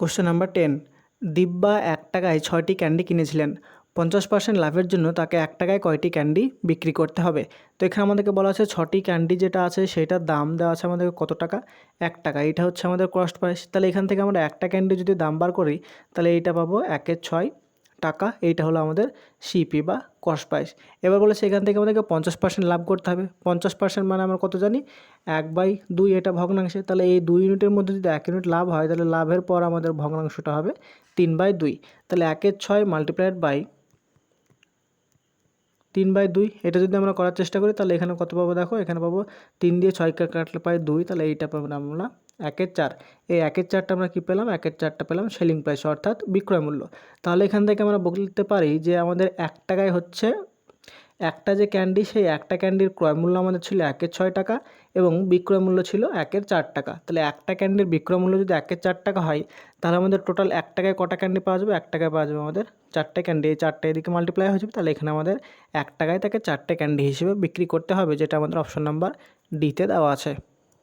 Question number ten Divya এক টাকায় ছয়টি ক্যান্ডি কিনেছিলেন। পঞ্চাশ পার্সেন্ট লাভের জন্য তাকে এক টাকায় কয়টি ক্যান্ডি বিক্রি করতে হবে? তো এখানে আমাদেরকে বলা আছে ছটি ক্যান্ডি যেটা আছে সেটার দাম দেওয়া আছে আমাদেরকে কত টাকা? এক টাকা। এটা হচ্ছে আমাদের কস্ট প্রাইস তাহলে এখান থেকে আমরা একটা ক্যান্ডি যদি দাম বার করি, তাহলে এইটা পাবো একের ছয় টাকা, এইটা হলো আমাদের সিপি বা কস্ট প্রাইস এবার বলে সেখান থেকে আমাদেরকে পঞ্চাশ পার্সেন্ট লাভ করতে হবে। পঞ্চাশ পার্সেন্ট মানে আমরা কত জানি? এক বাই দুই এটা ভগ্নাংশে। তাহলে এই দুই ইউনিটের মধ্যে যদি এক ইউনিট লাভ হয়, তাহলে লাভের পর আমাদের ভগ্নাংশটা হবে তিন বাই দুই। তাহলে একের ছয় মাল্টিপ্লাইড বাই তিন বাই দুই, এটা যদি আমরা করার চেষ্টা করি, তাহলে এখানে কত পাবো দেখো? এখানে পাবো তিন দিয়ে ছয় কাটলে পাই দুই, তাহলে এইটা পাবো আমরা একের চার। এই একের চারটা আমরা কী পেলাম? একের চারটা পেলাম সেলিং প্রাইস অর্থাৎ বিক্রয় মূল্য। তাহলে এখান থেকে আমরা বলতে পারি যে আমাদের এক টাকায় হচ্ছে, একটা যে ক্যান্ডি, সেই একটা ক্যান্ডির ক্রয় মূল্য আমাদের ছিল একের ছয় টাকা এবং বিক্রয় মূল্য ছিল একের চার টাকা। তাহলে একটা ক্যান্ডির বিক্রয় মূল্য যদি একের চার টাকা হয়, তাহলে আমাদের টোটাল এক টাকায় কটা ক্যান্ডি পাওয়া যাবে? এক টাকায় পাওয়া যাবে আমাদের চারটে ক্যান্ডি। এই চারটে এদিকে মাল্টিপ্লাই হয়ে যাবে, তাহলে এখানে আমাদের এক টাকায় তাকে চারটে ক্যান্ডি হিসেবে বিক্রি করতে হবে, যেটা আমাদের অপশন নাম্বার ডিতে দেওয়া আছে।